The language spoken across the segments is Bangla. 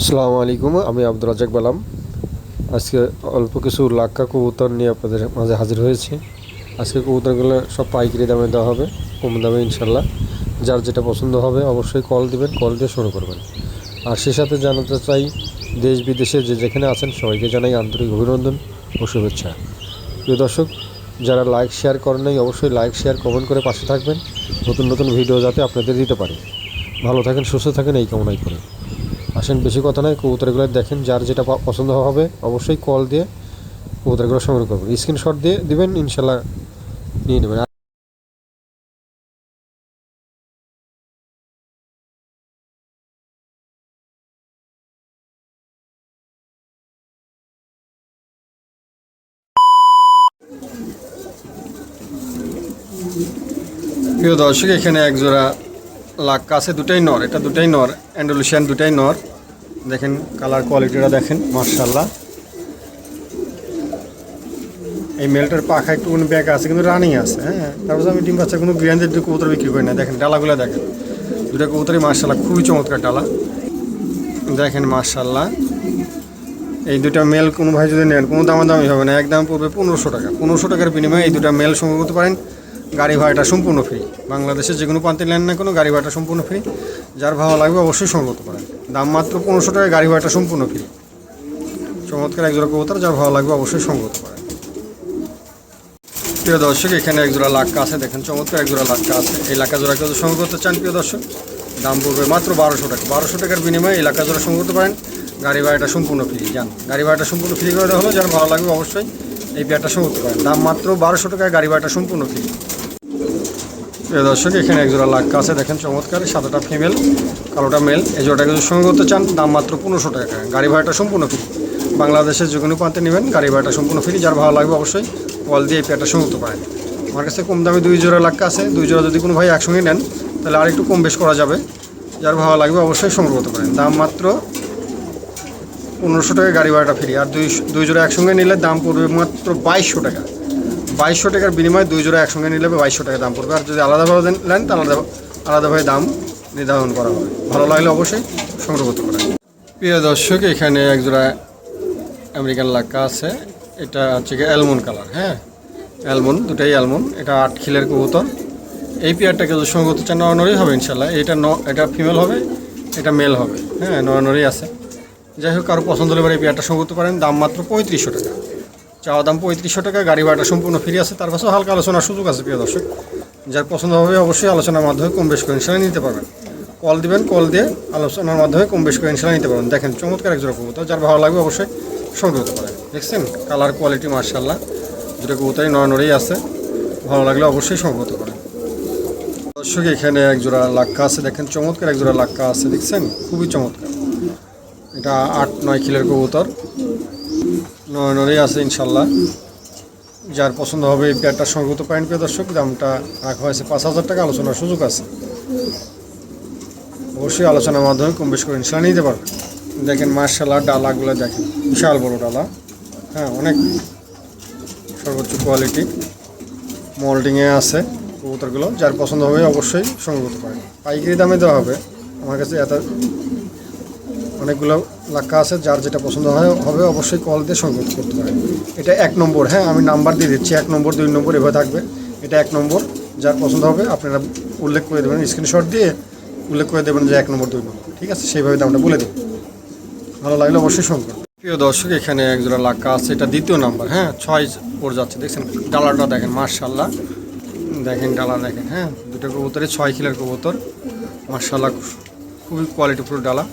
আসসালামু আলাইকুম, আমি আব্দুল রাজাক বালাম। আজকে অল্প কিছু লাক্কা কবুতর নিয়ে আপনাদের মাঝে হাজির হয়েছি। আজকে কবুতরগুলো সব পাইকারি দামে দেওয়া হবে, কম দামে ইনশাল্লাহ যার যেটা পছন্দ হবে অবশ্যই কল দিবেন, কল দিয়ে শুরু করবেন। আর সে সাথে জানাতে চাই, দেশ বিদেশে যে যেখানে আছেন, সবাইকে জানাই আন্তরিক অভিনন্দন ও শুভেচ্ছা। প্রিয় দর্শক, যারা লাইক, শেয়ার করেন নাই, অবশ্যই লাইক, শেয়ার, কমেন্ট করে পাশে থাকবেন। নতুন নতুন ভিডিও যাতে আপনাদের দিতে পারি। ভালো থাকেন, সুস্থ থাকেন, এই কামনাই করে। আসেন, বেশি কথা নয় কবুতরগুলো দেখেন, যার যেটা পছন্দ হবে অবশ্যই কল দিয়ে কবুতরগুলো সংগ্রহ করবেন। স্ক্রিনশট দিয়ে দিবেন ইনশাল্লাহ নিয়ে নেবেন। প্রিয় দর্শক, এখানে এক জোড়া লাক্কা আছে, দুটাই নর, এটা দুটাই নর অ্যান্ডোলুশিয়ান দুটাই নর। দেখেন কালার কোয়ালিটিটা দেখেন মার্শাল্লাহ এই মেলটার পাখা একটু কোনো ব্যাগ আছে, কিন্তু রানিং আছে হ্যাঁ। তারপর আমি ডিম বাচ্চা কোনো গ্র্যান্ডের দুটো কবুতর বিক্রি করি না। দেখেন, ডালাগুলো দেখেন। দুটো কবুতরই মার্শাল্লাহ খুবই চমৎকার ডালা। দেখেন মার্শাল্লাহ এই দুটা মেল কোনো ভাই যদি নেন, কোনো দামাদামি হবে না। একদম পড়বে পনেরোশো টাকা। পনেরোশো টাকার বিনিময়ে এই দুটা মেল সংগ্রহ করতে পারেন। গাড়ি ভাড়াটা সম্পূর্ণ ফ্রি বাংলাদেশে যে কোনো প্রান্তে নেন না কোনো গাড়ি ভাড়াটা সম্পূর্ণ ফ্রি যার ভালো লাগবে অবশ্যই সংগ্রহ করেন। দাম মাত্র পনেরোশো টাকায় গাড়ি ভাড়াটা সম্পূর্ণ ফ্রি চমৎকার একজোড়া কবুতর, যার ভালো লাগবে অবশ্যই সংগ্রহ করতে পারেন প্রিয় দর্শক, এখানে একজোড়া লাক্কা আছে, দেখেন চমৎকার একজোড়া লাক্কা আছে। এই লাক্কা জোড়া কেউ সংগ্রহ করতে চান, প্রিয় দর্শক, দাম পড়বে মাত্র বারোশো টাকা। বারোশো টাকার বিনিময়ে এই লাক্কা জোড়া সংগ্রহ করতে পারেন। গাড়ি ভাড়াটা সম্পূর্ণ ফ্রি যান। গাড়ি ভাড়াটা সম্পূর্ণ ফ্রি করে দেওয়া হলো, যার ভালো লাগবে অবশ্যই এই পেয়ারটা সংগ্রহ করতে পারেন। দাম মাত্র বারোশো টাকায় গাড়ি ভাড়াটা সম্পূর্ণ ফ্রি প্রিয় দর্শক, এখানে একজোড়া লাক্কা আছে। দেখেন চমৎকার, সাদাটা ফিমেল কালোটা মেল এই জোড়াটাকে যদি সংগ্রহ করতে চান, দাম মাত্র পনেরোশো টাকা। গাড়ি ভাড়াটা সম্পূর্ণ ফ্রি বাংলাদেশের যে কোনো প্রান্তে নেবেন, গাড়ি ভাড়াটা সম্পূর্ণ ফ্রি যার ভালো লাগবে অবশ্যই কল দিয়ে পেয়ারটা সংগ্রহ পারেন। আমার কাছে কম দামে দুই জোড়া লাক্কা আছে। দুই জোড়া যদি কোনো ভাই একসঙ্গে নেন, তাহলে আর একটু কম বেশ করা যাবে। যার ভালো লাগবে অবশ্যই সংগ্রহ করতে পারেন। দাম মাত্র পনেরোশো টাকা গাড়ি ভাড়াটা ফ্রি আর দুই দুই জোড়া একসঙ্গে নিলে দাম পড়বে মাত্র বাইশশো টাকা। বাইশশো টাকার বিনিময়ে দুই জোড়া একসঙ্গে নিলে বাইশশো টাকা দাম পড়বে। আর যদি আলাদাভাবে নেন, তাহলে আলাদা আলাদাভাবে দাম নির্ধারণ করা হবে। ভালো লাগলে অবশ্যই সংগ্রহ করতে পারেন। প্রিয় দর্শক, এখানে এক জোড়া আমেরিকান লাক্কা আছে। এটা হচ্ছে গিয়ে অ্যালমন কালার হ্যাঁ? অ্যালমন দুটাই অ্যালমন এটা আট খিলের কবুতর। এই পেয়ারটাকে যদি সংগ্রহ করতে চান নরনরই হবে ইনশাল্লাহ এটা ন, এটা ফিমেল হবে, এটা মেল হবে হ্যাঁ? নরনরই আছে। যাই হোক, কারও পছন্দ হলে এই পেয়ারটা সংগ্রহ করতে পারেন। দাম মাত্র পঁয়ত্রিশশো টাকা। চাওয়া দাম পঁয়ত্রিশশো টাকা, গাড়ি ভাড়াটা সম্পূর্ণ ফ্রি আছে। তার পাশেও হালকা আলোচনার সুযোগ আছে, প্রিয় দর্শক। যার পছন্দ হবে অবশ্যই আলোচনার মাধ্যমে কম বেশ করে ইনশাল্লাহ নিতে পারবেন। কল দিবেন, কল দিয়ে আলোচনার মাধ্যমে কম বেশ করে ইনশাল্লাহ নিতে পারবেন। দেখেন, চমৎকার একজোড়া কবুতর, যার ভালো লাগবে অবশ্যই সংগ্রহ করতে পারেন। দেখছেন? কালার কোয়ালিটি মার্শাল্লাহ দুটো কবুতরই নড়নড়েই আছে। ভালো লাগলে অবশ্যই সংগ্রহ করতে পারেন। দর্শক, এখানে একজোড়া লাক্কা আছে। দেখেন, চমৎকার একজোড়া লাক্কা আছে। দেখছেন? খুবই চমৎকার। এটা আট নয় কিলোর কবুতর। নয় নড়েই আছে ইনশাল্লাহ। যার পছন্দ হবে এই পেয়ারটা সংগত পাইন প্রিয় দর্শক, দামটা রাখা হয়েছে পাঁচ হাজার টাকা, আলোচনার সুযোগ আছে। অবশ্যই আলোচনার মাধ্যমে কম বেশ করে ইনশাল্লাহ নিতে পারবে দেখেন মার্শাল্লাহ ডালাগুলো দেখেন, বিশাল বড় ডালা। হ্যাঁ অনেক সর্বোচ্চ কোয়ালিটি। মোল্ডিংয়ে আছে কবুতরগুলো, যার পছন্দ হবে অবশ্যই সংগ্রহ করতে পাইকারি দামে দেওয়া হবে। আমার কাছে এত অনেকগুলো লাক্কা আছে, যার যেটা পছন্দ হয়, হবে অবশ্যই কল দিয়ে সংগ্রহ করতে পারেন। এটা এক নম্বর হ্যাঁ আমি নাম্বার দিয়ে দিচ্ছি, এক নম্বর, দুই নম্বর, এভাবে থাকবে। এটা এক নম্বর, যার পছন্দ হবে আপনারা উল্লেখ করে দেবেন স্ক্রিনশট দিয়ে উল্লেখ করে দেবেন যে এক নম্বর, দুই নম্বর। ঠিক আছে? সেইভাবে দামটা বলে দেবেন ভালো লাগলে অবশ্যই সংগ্রহ প্রিয় দর্শক, এখানে একজোড়া লাক্কা আছে, এটা দ্বিতীয় নাম্বার হ্যাঁ ছয় পড়ে যাচ্ছে, দেখছেন? ডালাটা দেখেন মার্শাল্লাহ দেখেন, ডালা দেখেন হ্যাঁ দুটো কবুতরে, ছয় কিলোর কবুতর। মার্শাল্লাহ খুবই কোয়ালিটিফুল ডালা।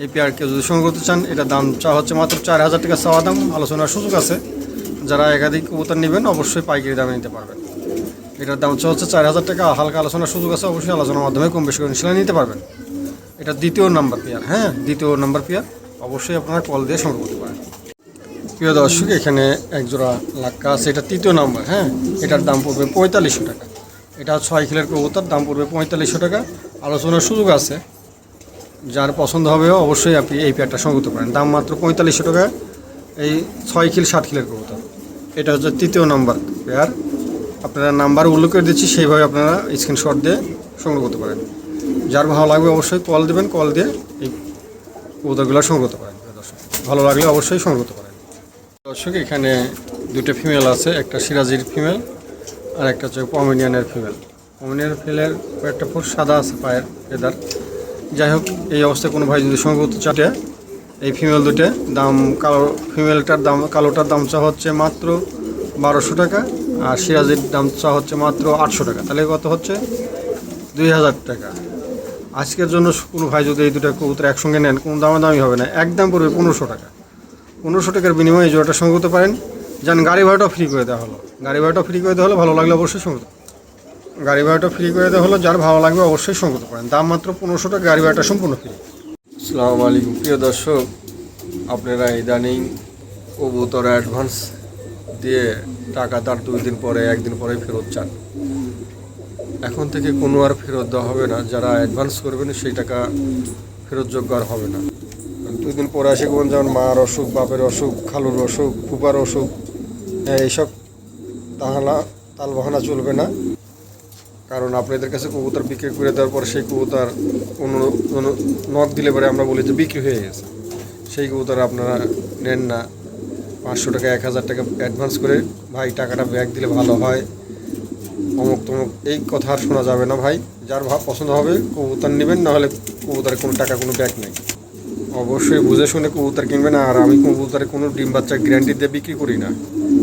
এই পেয়ারকে যদি সংগ্রহ করতে চান, এটা দাম চা হচ্ছে মাত্র চার হাজার টাকা চাওয়া দাম। আলোচনার সুযোগ আছে। যারা একাধিক কবুতর নেবেন, অবশ্যই পাইকারি দামে নিতে পারবেন। এটার দাম চা হচ্ছে চার হাজার টাকা। হালকা আলোচনার সুযোগ আছে, অবশ্যই আলোচনার মাধ্যমে কম বেশি করে ইনশাল্লাহ নিতে পারবেন। এটা দ্বিতীয় নাম্বার পেয়ার হ্যাঁ দ্বিতীয় নাম্বার পেয়ার অবশ্যই আপনারা কল দিয়ে সংগ্রহ করতে পারেন। প্রিয় দর্শক, এখানে এক জোড়া লাক্কা আছে। এটা তৃতীয় নাম্বার হ্যাঁ এটার দাম পড়বে পঁয়তাল্লিশশো টাকা। এটা ছয় কিলোর কবুতর, দাম পড়বে পঁয়তাল্লিশশো টাকা। আলোচনার সুযোগ আছে। যার পছন্দ হবে অবশ্যই আপনি এই পেয়ারটা সংগ্রহ করতে পারেন দাম মাত্র পঁয়তাল্লিশশো টাকা। এই ছয় কিল, সাত কিলের কবুতর। এটা হচ্ছে তৃতীয় নাম্বার পেয়ার। আপনারা নাম্বার উল্লেখ করে দিচ্ছি, সেইভাবে আপনারা স্ক্রিনশট দিয়ে সংগ্রহ করতে পারেন। যার ভালো লাগবে অবশ্যই কল দেবেন কল দিয়ে এই কবুতরগুলো সংগ্রহ করতে পারেন। দর্শক, ভালো লাগলে অবশ্যই সংগ্রহ করতে পারেন। দর্শক, এখানে দুটো ফিমেল আছে, একটা সিরাজির ফিমেল আর একটা হচ্ছে পমিনিয়ানের ফিমেল পমিনিয়ানের ফিমেলের কয়েকটা ফুট সাদা আছে পায়ের ফেদার যাই হোক, এই অবস্থায় কোনো ভাই যদি করতে চাটে এই ফিমেল দুটো দাম কালো ফিমেলটার দাম, কালোটার দাম চা হচ্ছে মাত্র বারোশো টাকা আর সিরাজির দাম চা হচ্ছে মাত্র আটশো টাকা। তাহলে কত হচ্ছে? দুই হাজার টাকা। আজকের জন্য কোনো ভাই যদি এই দুটো কবুতর একসঙ্গে নেন, কোনো দামাদামি হবে না, একদম পড়বে পনেরোশো টাকা। পনেরোশো টাকার বিনিময়ে জোড়াটা সংগ্রহ করতে পারেন। যান, গাড়ি ভাড়াটাও ফ্রি করে দেওয়া হলো। গাড়ি ভাড়াটাও ফ্রি করে দেওয়া হলো, ভালো লাগলে অবশ্যই সংগ্রহ গাড়ি ভাড়াটা ফ্রি করে দেওয়া হলো যার ভালো লাগবে অবশ্যই সংগ্রহ করেন। দাম মাত্র পনেরোশো টাকা গাড়ি ভাড়াটা সম্পূর্ণ ফ্রি আসসালামু আলাইকুম প্রিয় দর্শক আপনারা ইদানিং কবুতর অ্যাডভান্স দিয়ে টাকা তার দুই দিন পরে একদিন পরে ফেরত চান। এখন থেকে কোনো আর ফেরত দেওয়া হবে না। যারা অ্যাডভান্স করবেন সেই টাকা ফেরতযোগ্য আর হবে না। দুই দিন পরে আসে কোন যেমন মার অসুখ বাপের অসুখ খালুর অসুখ ফুপার অসুখ হ্যাঁ, এইসব তাহলে তাল বাহানা চলবে না। কারণ আপনাদের কাছে কবুতর বিক্রি করে দেওয়ার পর সেই কবুতর অন্য নখ দিলে পরে আমরা বলি যে বিক্রি হয়ে গেছে। সেই কবুতর আপনারা নেন না। পাঁচশো টাকা, এক হাজার টাকা অ্যাডভান্স করে ভাই টাকাটা ব্যাগ দিলে ভালো হয়। অমুক তমুক এই কথা আর শোনা যাবে না ভাই। যার ভাব পছন্দ হবে কবুতর নেবেন, নাহলে কবুতরের কোনো টাকা কোনো ব্যাগ নেই। অবশ্যই বুঝে শুনে কবুতর কিনবেন আর আমি কবুতরে কোনো ডিম বাচ্চা গ্যারান্টি দিয়ে বিক্রি করি না।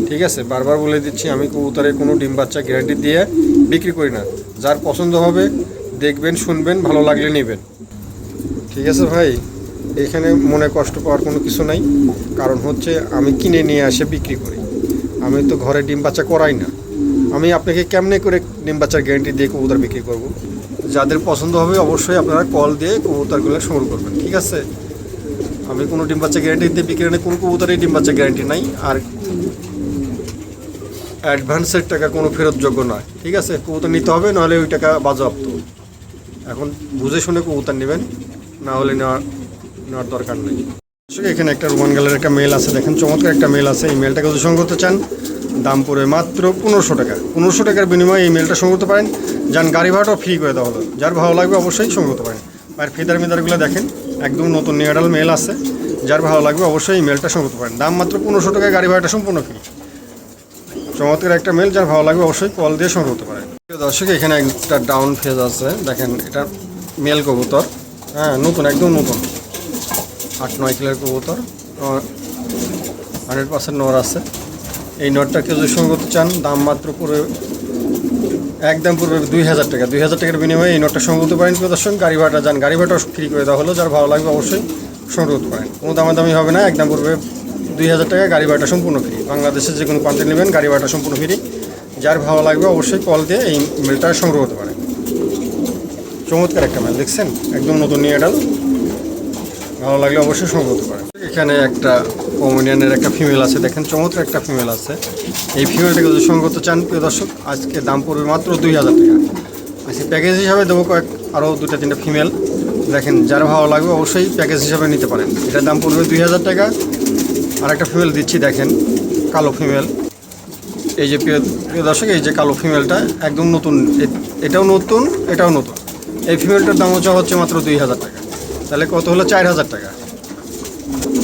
ঠিক আছে? বারবার বলে দিচ্ছি, আমি কবুতরে কোনো ডিম বাচ্চা গ্যারান্টি দিয়ে বিক্রি করি না। যার পছন্দ হবে দেখবেন, শুনবেন, ভালো লাগলে নেবেন। ঠিক আছে ভাই? এখানে মনে কষ্ট পাওয়ার কোনো কিছু নাই। কারণ হচ্ছে আমি কিনে নিয়ে আসে বিক্রি করি। আমি তো ঘরে ডিম বাচ্চা করাই না। আমি আপনাকে কেমনে করে ডিম বাচ্চার গ্যারান্টি দিয়ে কবুতর বিক্রি করব? যাদের পছন্দ হবে অবশ্যই আপনারা কল দিয়ে কবুতরগুলো সংগ্রহ করবেন। ঠিক আছে? আমি কোনো ডিম বাচ্চা গ্যারান্টি দিয়ে বিক্রি নেই কোনো কবুতরের ডিম বাচ্চা গ্যারান্টি নাই আর অ্যাডভান্সের টাকা কোনো ফেরতযোগ্য নয় ঠিক আছে কবুতর নিতে হবে নাহলে ওই টাকা বাজেয়াপ্ত এখন বুঝে শুনে কবুতর নেবেন, না হলে নেওয়ার নেওয়ার দরকার নেই। এখানে একটা রোমান গালের একটা মেল আছে, দেখেন, চমৎকার একটা মেল আছে। এই মেলটাকে যদি সংগ্রহ করতে চান, দাম পড়বে মাত্র পনেরোশো টাকা। পনেরোশো টাকার বিনিময়ে এই মেলটা সংগ্রহ করতে পারেন। যান গাড়ি ভাড়াটাও ফ্রি করে দেওয়া হলো। যার ভালো লাগবে অবশ্যই সংগ্রহ করতে পারেন। আর ফেদার মেদারগুলো দেখেন একদম নতুন নিউডাল মেল আছে। যার ভালো লাগবে অবশ্যই এই মেলটা সংগ্রহ পারেন দাম মাত্র পনেরোশো টাকায় গাড়ি ভাড়াটা সম্পূর্ণ ফ্রি চমৎকার একটা মেল, যার ভালো লাগবে অবশ্যই কল দিয়ে সংগ্রহ করতে পারেন। দর্শক, এখানে একটা ডাউন ফেজ আছে। দেখেন, এটা মেল কবুতর। হ্যাঁ নতুন, একদম নতুন। আট, নয় কিলোর কবুতর। হান্ড্রেড পার্সেন্ট নর আছে। এই নটটা কেউ যদি সংগ্রহ করতে চান, দাম মাত্র পুরো একদম পূর্বে দুই হাজার টাকা। দুই হাজার টাকার বিনিময়ে এই নোটটা সংগ্রহ পারেন প্রদর্শন, গাড়ি ভাড়াটা যান। গাড়ি ভাড়াটা ফ্রি করে দেওয়া হলো, যার ভালো লাগবে অবশ্যই সংগ্রহ পারেন। কোনো দামাদামি হবে না, একদম পূর্বে দুই হাজার টাকা গাড়ি ভাড়াটা সম্পূর্ণ ফ্রি। বাংলাদেশের যে কোনো প্রান্তে নেবেন, গাড়ি ভাড়াটা সম্পূর্ণ ফ্রি। যার ভালো লাগবে অবশ্যই কল দিয়ে এই মেলটা সংগ্রহ করতে পারেন। চমৎকার একটা মেল দেখছেন? একদম নতুন নিয়ে এডাল। ভালো লাগলে অবশ্যই সংগ্রহ করতে পারেন। এখানে একটা কমেডিয়ানের একটা ফিমেল আছে। দেখেন চমৎকার একটা ফিমেল আছে। এই ফিমেলটাকে সংগ্রহ করতে চান, প্রিয় দর্শক, আজকে দাম পড়বে মাত্র দুই হাজার টাকা। আজকে প্যাকেজ হিসাবে দেবো কয়েক আরও দুটা তিনটা ফিমেল দেখেন, যার ভালো লাগবে অবশ্যই প্যাকেজ হিসাবে নিতে পারেন। এটার দাম পড়বে দুই হাজার টাকা। আর একটা ফিমেল দিচ্ছি, দেখেন, কালো ফিমেল এই যে প্রিয় প্রিয় দর্শক, এই যে কালো ফিমেলটা একদম নতুন। এটাও নতুন এটাও নতুন। এই ফিমেলটার দাম হচ্ছে হচ্ছে মাত্র দুই হাজার টাকা। তাহলে কত হলো? চার হাজার টাকা।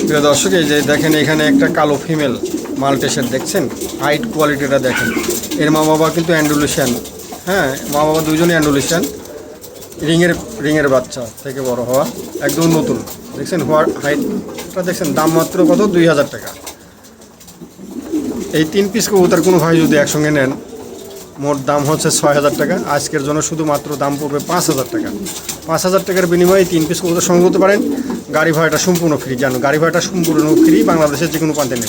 প্রিয় দর্শক, এই যে দেখেন এখানে একটা কালো ফিমেল মাল্টেসের দেখছেন? হাইট কোয়ালিটিটা দেখেন। এর মা বাবা কিন্তু অ্যান্ডুলেশন হ্যাঁ মা বাবা দুজনই অ্যান্ডুলেশন রিংয়ের রিংয়ের বাচ্চা থেকে বড় হওয়া, একদম নতুন। দেখছেন হোয়াট হাইটটা দেখছেন, দাম মাত্র কত? দুই হাজার টাকা। এই তিন পিস কবুতর কোনো ভাই যদি একসঙ্গে নেন, মোট দাম হচ্ছে ছয় হাজার টাকা। আজকের জন্য শুধুমাত্র দাম পড়বে পাঁচ হাজার টাকা। পাঁচ হাজার টাকার বিনিময়ে তিন পিস কবুতর সংগ্রহ করতে পারেন। গাড়ি ভাড়াটা সম্পূর্ণ ফ্রি জানো? গাড়ি ভাড়াটা সম্পূর্ণ ফ্রি বাংলাদেশের যে কোনো প্রান্তে নেই।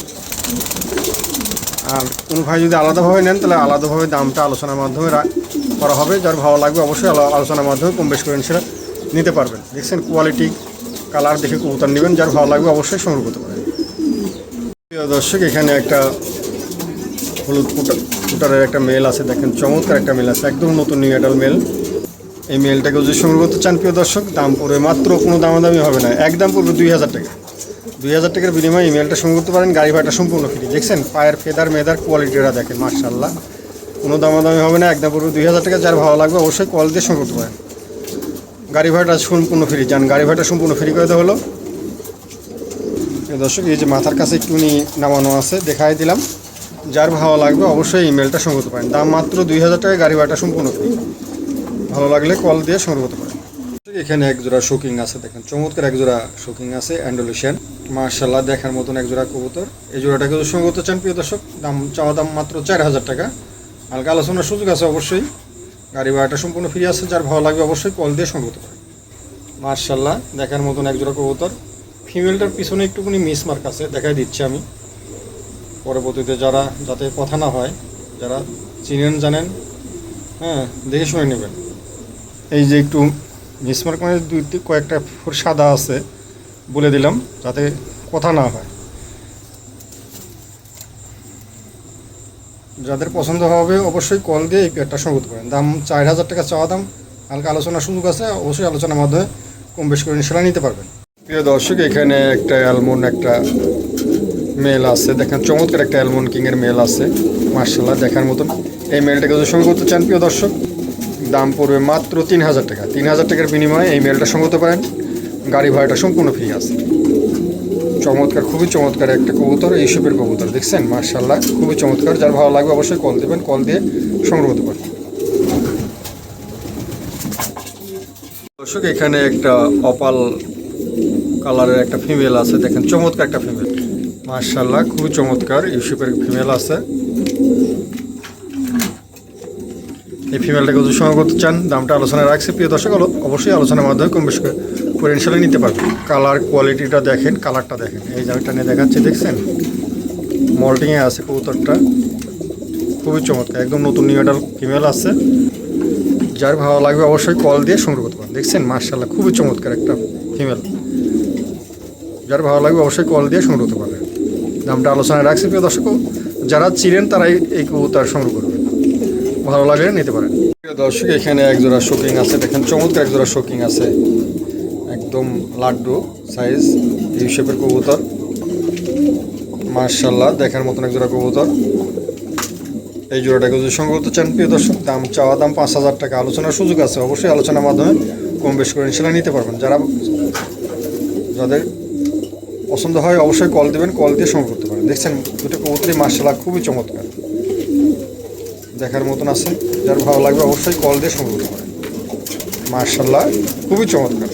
আর কোনো ভাই যদি আলাদাভাবে নেন, তাহলে আলাদাভাবে দামটা আলোচনার মাধ্যমে করা হবে। যার ভালো লাগবে অবশ্যই আলো- আলোচনার মাধ্যমে কম বেশ করে সেটা নিতে পারবেন। দেখছেন কোয়ালিটি কালার দেখে কবুতর নেবেন। যার ভালো লাগবে অবশ্যই সংগ্রহ করতে পারেন। দর্শক, এখানে একটা হলুদ ফুটার ফুটারের একটা মেল আছে। দেখেন, চমৎকার একটা মেল আছে। একদম নতুন নিউ অ্যাডাল মেল এই মেলটাকে যদি সংগ্রহ করতে চান, প্রিয় দর্শক, দাম পড়বে মাত্র কোনো দামাদামি হবে না। একদম পড়বে দুই হাজার টাকা। দুই হাজার টাকার বিনিময়ে এই মেলটা সংগ্রহ করতে পারেন। গাড়ি ভাড়াটা সম্পূর্ণ ফ্রি দেখছেন, পায়ের ফেদার, মেদার কোয়ালিটিটা দেখেন মার্শাল্লাহ কোনো দামাদামি হবে না, একদম পড়বে দুই হাজার টাকা। যার ভালো লাগবে অবশ্যই কল দিয়ে সংগ্রহ করতে পারেন। গাড়ি ভাড়াটা সম্পূর্ণ ফ্রি যান, গাড়ি ভাড়াটা সম্পূর্ণ ফ্রি করে দেওয়া হলো। দর্শক, এই যে মাথার কাছে একটুখানি নামানো আছে, দেখাই দিলাম। যার ভালো লাগবে অবশ্যই ইমেলটা সংগ্রহ পারেন। দাম মাত্র দুই হাজার টাকায় গাড়ি ভাড়াটা সম্পূর্ণ ফ্রি ভালো লাগলে কল দিয়ে সংগ্রহ করতে পারেন। এখানে এক জোড়া শোকিং আছে, দেখেন, চমৎকার এক জোড়া শোকিং আছে অ্যান্ডোলেশিয়ান মার্শাল্লাহ দেখার মতন এক জোড়া কবুতর। এই জোড়াটাকে সংগ্রহ করতে চান, প্রিয় দর্শক। দাম চাওয়া দাম মাত্র চার হাজার টাকা। হালকা আলোচনার সুযোগ আছে অবশ্যই। গাড়ি ভাড়াটা সম্পূর্ণ ফ্রি আছে, যার ভালো লাগবে অবশ্যই কল দিয়ে সংগ্রহ করতে মার্শাল্লাহ দেখার মতন এক জোড়া কবুতর। ফিমেলটার পিছনে একটুখানি মিস মার্ক আছে, দেখাই দিচ্ছি আমি। পরবর্তীতে যারা, যাতে কথা না হয়, যারা চিনেন, জানেন হ্যাঁ দেখে শুনে নেবেন। এই যে একটু মিসমার্ক মানে দুই কয়েকটা ফুট সাদা আছে বলে দিলাম, যাতে কথা না হয়। যাদের পছন্দ হবে অবশ্যই কল দিয়ে এই পেয়ারটা সংগ্রহ করেন দাম চার হাজার টাকা চাওয়া দাম, হালকা আলোচনার সুযোগ আছে, অবশ্যই আলোচনার মাধ্যমে কম বেশি করে ইনশাল্লাহ নিতে পারবেন। প্রিয় দর্শক, এখানে একটা অ্যালমন্ড, একটা মেল আছে। দেখেন, চমৎকার একটা অ্যালমন্ড কিংয়ের মেল আছে। মার্শাল্লাহ দেখার মতন। এই মেলটাকে যদি সঙ্গে করতে চান, প্রিয় দর্শক দাম পড়বে মাত্র তিন হাজার টাকা। তিন হাজার টাকার বিনিময়ে এই মেলটা সঙ্গে করতে পারেন। গাড়ি ভাড়াটা সম্পূর্ণ ফ্রি আছে। চমৎকার, খুবই চমৎকার একটা কবুতর এই সুপের কবুতর, দেখছেন? মার্শাল্লাহ খুবই চমৎকার। যার ভালো লাগবে অবশ্যই কল দেবেন কল দিয়ে সংগ্রহ করতে পারেন। দর্শক, এখানে একটা অপাল কালারের একটা ফিমেল আছে। দেখেন, চমৎকার একটা ফিমেল মার্শাল্লাহ খুবই চমৎকার, ইউসুফের ফিমেল আছে। এই ফিমেলটাকে যদি করতে চান, দামটা আলোচনায় রাখছি। প্রিয় দর্শক, আলো- অবশ্যই আলোচনার মাধ্যমে কম বেশি করে- ইনশাল্লাহ নিতে পারবেন। কালার কোয়ালিটিটা দেখেন কালারটা দেখেন। এই জায়গাটা নিয়ে দেখাচ্ছে, দেখছেন? মল্টিংয়ে আছে কবুতরটা। খুবই চমৎকার, একদম নতুন নিউ অ্যাডাল ফিমেল আছে। যার ভালো লাগবে অবশ্যই কল দিয়ে সংগ্রহ করতে পারেন। দেখছেন? মার্শাল্লাহ খুবই চমৎকার একটা ফিমেল যার ভালো লাগবে অবশ্যই কল দিয়ে সংগ্রহ করতে পারবেন। দামটা আলোচনায় রাখছি, প্রিয় দর্শক, যারা চিনেন তারাই এই কবুতর সংগ্রহ করবেন ভালো লাগলে নিতে পারেন। দর্শক, এখানে এক জোড়া শোকিং আছে। দেখেন, চমৎকার এক জোড়া শোকিং আছে। একদম লাড্ডু সাইজ এই শেপের কবুতর। মার্শাল্লাহ দেখার মতন এক জোড়া কবুতর। এই জোড়াটাকে যদি সংগ্রহ করতে চান, প্রিয় দর্শক, দাম চাওয়া দাম পাঁচ হাজার টাকা। আলোচনার সুযোগ আছে, অবশ্যই আলোচনার মাধ্যমে কম বেশ করে ইনশাল্লাহ নিতে পারবেন। যারা যাদের পছন্দ হয়, অবশ্যই কল দেবেন কল দিয়ে সংগ্রহ করতে পারেন। দেখছেন, দুটো কবুতরই মার্শাল্লাহ খুবই চমৎকার। দেখার মতন আছে। যার ভালো লাগবে অবশ্যই কল দিয়ে সংগ্রহ পারেন মার্শাল্লাহ খুবই চমৎকার।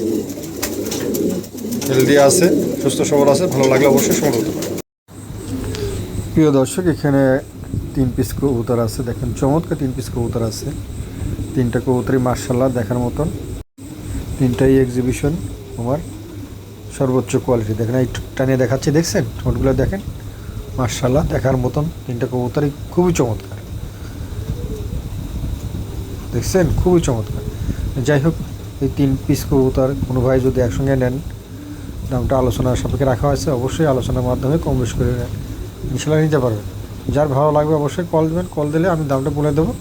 হেলদি আছে, সুস্থ সবল আছে, ভালো লাগলে অবশ্যই সংগ্রহ পারেন। প্রিয় দর্শক, এখানে তিন পিস কবুতর আছে। দেখেন, চমৎকার তিন পিস কবুতর আছে। তিনটা কবুতরই মার্শাল্লাহ দেখার মতন। তিনটাই এক্সিবিশন আমার সর্বোচ্চ কোয়ালিটি দেখেন এই টানিয়ে দেখাচ্ছে, দেখছেন? ঠোঁটগুলো দেখেন? মার্শাল্লাহ দেখার মতন তিনটা কবুতরই খুবই চমৎকার। দেখছেন? খুবই চমৎকার। যাই হোক, এই তিন পিস কবুতর কোনো ভাই যদি একসঙ্গে নেন দামটা আলোচনার সাপেক্ষে রাখা হয়েছে, অবশ্যই আলোচনার মাধ্যমে কম বেশ করে ইনশাল্লাহ নিতে পারবেন। যার ভালো লাগবে অবশ্যই কল দেবেন, কল দিলে আমি দামটা বলে দেবো।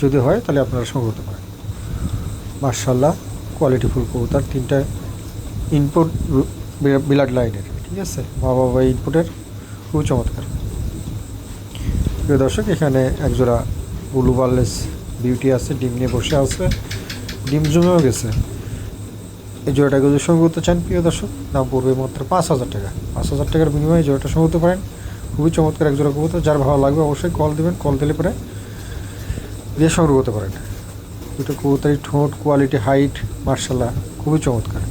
যদি হয়, তাহলে আপনারা সংগ্রহ করতে পারেন। মার্শাল্লাহ কোয়ালিটিফুল কবুতর, তিনটা ইনপুট বিলাট লাইনের ঠিক আছে? বাবা বাবা ইনপুটের খুব চমৎকার। প্রিয় দর্শক, এখানে একজোড়া ব্লু বার্লেস বিউটি আছে, ডিম নিয়ে বসে আছে, ডিম জমেও গেছে। এই জোড়াটাকে যদি সঙ্গে করতে চান, প্রিয় দর্শক, দাম পড়বে মাত্র পাঁচ হাজার টাকা। পাঁচ হাজার টাকার বিনিময়ে জোড়াটা সঙ্গে করতে পারেন। খুবই চমৎকার এক জোড়া কবুতর, যার ভালো লাগবে অবশ্যই কল দেবেন কল দিলে পরে দিয়ে সংগ্রহ করতে পারেন। দুটো কবুতরের ঠোঁট কোয়ালিটি হাইট মার্শাল্লাহ, খুবই চমৎকার।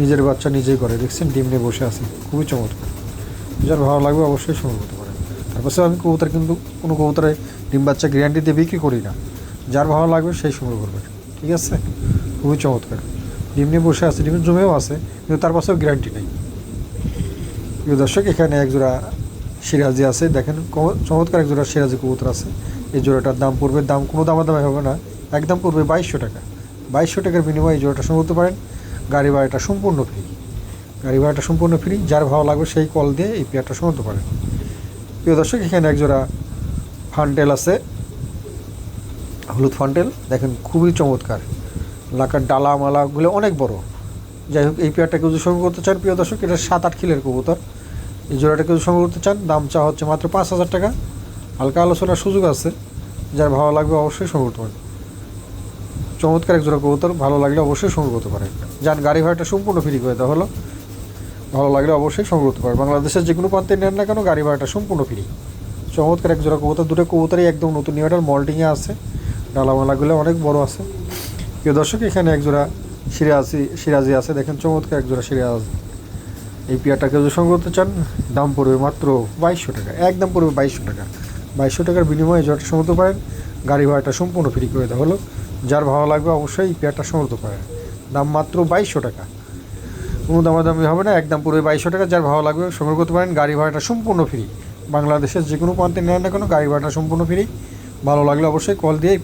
নিজের বাচ্চা নিজেই করে, দেখছেন, ডিম নিয়ে বসে আছে, খুবই চমৎকার। যার ভালো লাগবে অবশ্যই সংগ্রহ করতে পারেন। তারপর আমি কবুতর কিন্তু কোনো কবুতরে ডিম বাচ্চা গ্যারান্টি দিয়ে বিক্রি করি না। যার ভালো লাগবে সেই সংগ্রহ করবেন ঠিক আছে? খুবই চমৎকার। ডিম নিয়ে বসে আছে, ডিমের জমেও আছে, কিন্তু তার পাশেও গ্যারান্টি নেই। প্রিয় দর্শক, এখানে একজোড়া সিরাজি আছে। দেখেন চমৎকার একজোড়া সিরাজি কবুতর আছে। এই জোড়াটার দাম পড়বে, দাম কোনো দামাদামি হবে না। একদম পড়বে বাইশশো টাকা। বাইশশো টাকার বিনিময়ে এই জোড়াটা করতে পারেন। গাড়ি ভাড়াটা সম্পূর্ণ ফ্রি গাড়ি ভাড়াটা সম্পূর্ণ ফ্রি যার ভালো লাগবে সেই কল দিয়ে এই পেয়ারটা করতে পারেন। প্রিয় দর্শক, এখানে একজোড়া ফান্টেল আছে। হলুদ ফান্টেল দেখেন খুবই চমৎকার। লাকার ডালা মালাগুলো অনেক বড়। যাই হোক, এই পেয়ারটাকে যদি সংগ্রহ করতে চান, প্রিয় দর্শক, এটা সাত আট কিলের কবুতর। এই জোড়াটাকে যদি সংগ্রহ করতে চান, দাম চা হচ্ছে মাত্র পাঁচ হাজার টাকা। হালকা আলোচনার সুযোগ আছে। যার ভালো লাগবে অবশ্যই সংগ্রহ করতে পারেন। চমৎকার এক জোড়া কবুতর, ভালো লাগলে অবশ্যই সংগ্রহ করতে পারেন। যান, গাড়ি ভাড়াটা সম্পূর্ণ ফ্রি করে দেওয়া হলো। ভালো লাগলে অবশ্যই সংগ্রহ করতে পারবেন বাংলাদেশের যে কোনো প্রান্তে নেন না কেন, গাড়ি ভাড়াটা সম্পূর্ণ ফ্রি চমৎকার এক জোড়া কবুতর, দুটো কবুতরই একদম নতুন নিউটার মল্টিংয়ে আছে। ডালামালাগুলো অনেক বড় আছে। প্রিয় দর্শক, এখানে এক জোড়া সিরাজি সিরাজি আছে। দেখেন চমৎকার এক জোড়া সিরাজ। এই পেয়ারটাকে যদি সংগ্রহ করতে চান, দাম পড়বে মাত্র বাইশশো টাকা, একদম পড়বে বাইশশো টাকা। বাইশশো টাকার বিনিময়ে জটা সংগ্রহ পারেন গাড়ি ভাড়াটা সম্পূর্ণ ফ্রি করে দেওয়া হলো। যার ভালো লাগবে অবশ্যই এই পেয়ারটা সংগ্রহ করতে পারেন দাম মাত্র বাইশশো টাকা। কোনো দামাদামি হবে না, একদম পড়বে বাইশশো টাকা। যার ভালো লাগবে সংগ্রহ করতে পারেন, গাড়ি ভাড়াটা সম্পূর্ণ ফ্রি বাংলাদেশের যে কোনো প্রান্তে নেন না কোনো, গাড়ি ভাড়াটা সম্পূর্ণ ফ্রি ভালো লাগলে অবশ্যই কল দিয়ে এই